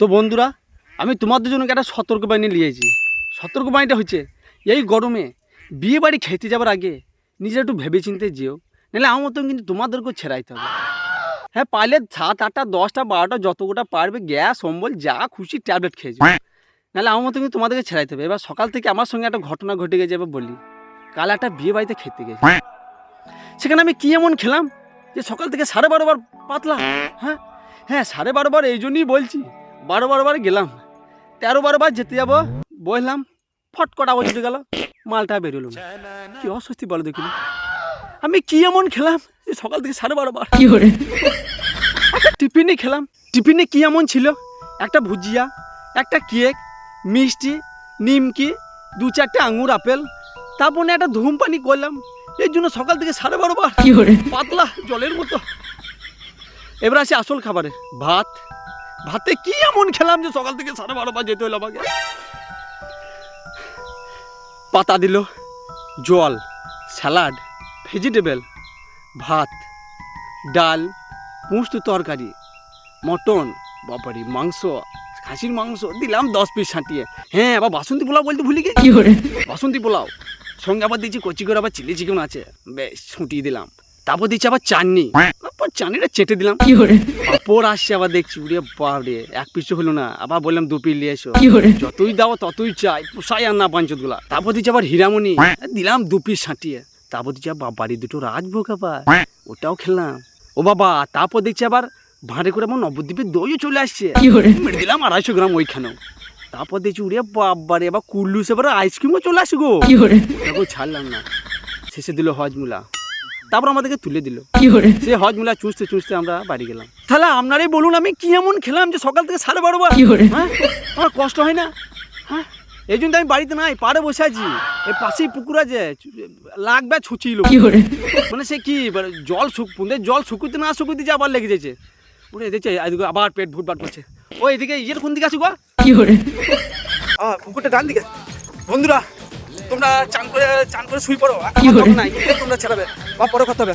তো বন্ধুরা, আমি তোমাদের জন্য একটা সতর্কবাণী নিয়েছি সতর্কবাণীটা হচ্ছে, এই গরমে বিয়ে বাড়ি খেতে যাবার আগে নিজে একটু ভেবে চিনতে যেও, নাহলে আমার মতন কিন্তু তোমাদেরকেও ছেড়াইতে হবে। হ্যাঁ পারলে সাত আটটা, দশটা, বারোটা যত গোটা পারবে, গ্যাস, অম্বল, যা খুশি ট্যাবলেট খেয়ে যাবে নাহলে আমার মতো কিন্তু তোমাদেরকে ছেড়াইতে হবে। এবার সকাল থেকে আমার সঙ্গে একটা ঘটনা ঘটে গেছে এবার বলি। কাল একটা বিয়ে বাড়িতে খেতে গেছি। সেখানে আমি কি এমন খেলাম যে সকাল থেকে সাড়ে বারো বার পাতলা হ্যাঁ হ্যাঁ সাড়ে বারো বার এই জন্যই বলছি। বারো বারো বার গেলাম। তেরো বারো বার যেতে যাব। বললাম ফট কটা বসে গেল মালটা বেরোলো না। কি অস্বস্তি বলো দেখিনি আমি কি এমন খেলাম যে সকাল থেকে সাড়ে বারো বার। একটা টিফিনে খেলাম। টিফিনে কি এমন ছিল? একটা ভুজিয়া একটা কেক মিষ্টি নিমকি দু চারটে আঙুর আপেল তারপরে একটা ধূম পানি করলাম। এর জন্য সকাল থেকে সাড়ে বারো বার। পাতলা জলের মতো। এবার আসি আসল খাবারে ভাত ভাতে কি এমন খেলাম যে সকাল থেকে সাড়ে বারো বার যেতে হলো আমাকে? পাতা দিল জল স্যালাড ভেজিটেবল ভাত ডাল মুষ্ট তরকারি মটন বাপারি মাংস খাসির মাংস দিলাম দশ পিস ছাঁটিয়ে হ্যাঁ আবার বাসন্তী পোলাও বলতে ভুলে গেছি বাসন্তী পোলাও। সঙ্গে আবার দিচ্ছি কচি করে আবার চিলি চিকেন আছে। বেশ ছুটিয়ে দিলাম। তারপর দিচ্ছি আবার চাটনি। তারপর চাটনিটা চেটে দিলাম। পাপড় আসছে আবার দেখছি উড়ে বাপরে এক পিসও হলো না। আবার বললাম দু পিস নিয়ে এসো। যতই দাও ততই চাই। পোষাই আর না পাঞ্চতগুলা। তারপর দিচ্ছি আবার হীরামণি। দিলাম দু পিস ছাঁটিয়ে তারপর দিচ্ছি আবার বাড়ি দুটো রাজভোগ আবার। ওটাও খেলাম। ও বাবা তারপর দেখছি আবার ভাঁড়ে করে আমার নবদ্বীপের দইও চলে আসছে। মেরে দিলাম আড়াইশো গ্রাম ওইখানেও। তারপর দেখছি উড়ে বাবারে এবার কুল্লুস এবার আইসক্রিমও চলে আসে গো। ছাড়লাম না। শেষে দিল হজমুলা। তারপর আমাদেরকে তুলে দিল। সে হজমুলা চুষতে চুষতে আমরা বাড়ি গেলাম। তাহলে আপনারাই বলুন আমি কি এমন খেলাম যে সকাল থেকে সাড়ে বারো বার হ্যাঁ? আমার কষ্ট হয় না। হ্যাঁ? এই জন্য তো আমি বাড়িতে নাই পাড়ে বসে আছি। এই পাশেই পুকুর আছে লাগবে ছুচিল মানে সে কি মানে জল শুক জল শুকুতে না শুকুতে যে আবার লেগে যাচ্ছে। ওরে দেখছে আবার পেট ভুটভাট করছে। ও এদিকে ইয়ের কোন দিকে আছো গো? আ, পুকুরটা ডান দিকে। বন্ধুরা তোমরা করে চান করে শুই পড়ো। আর আমার নাই। তোমরা ছেড়াবে বা পরে কথা হবে।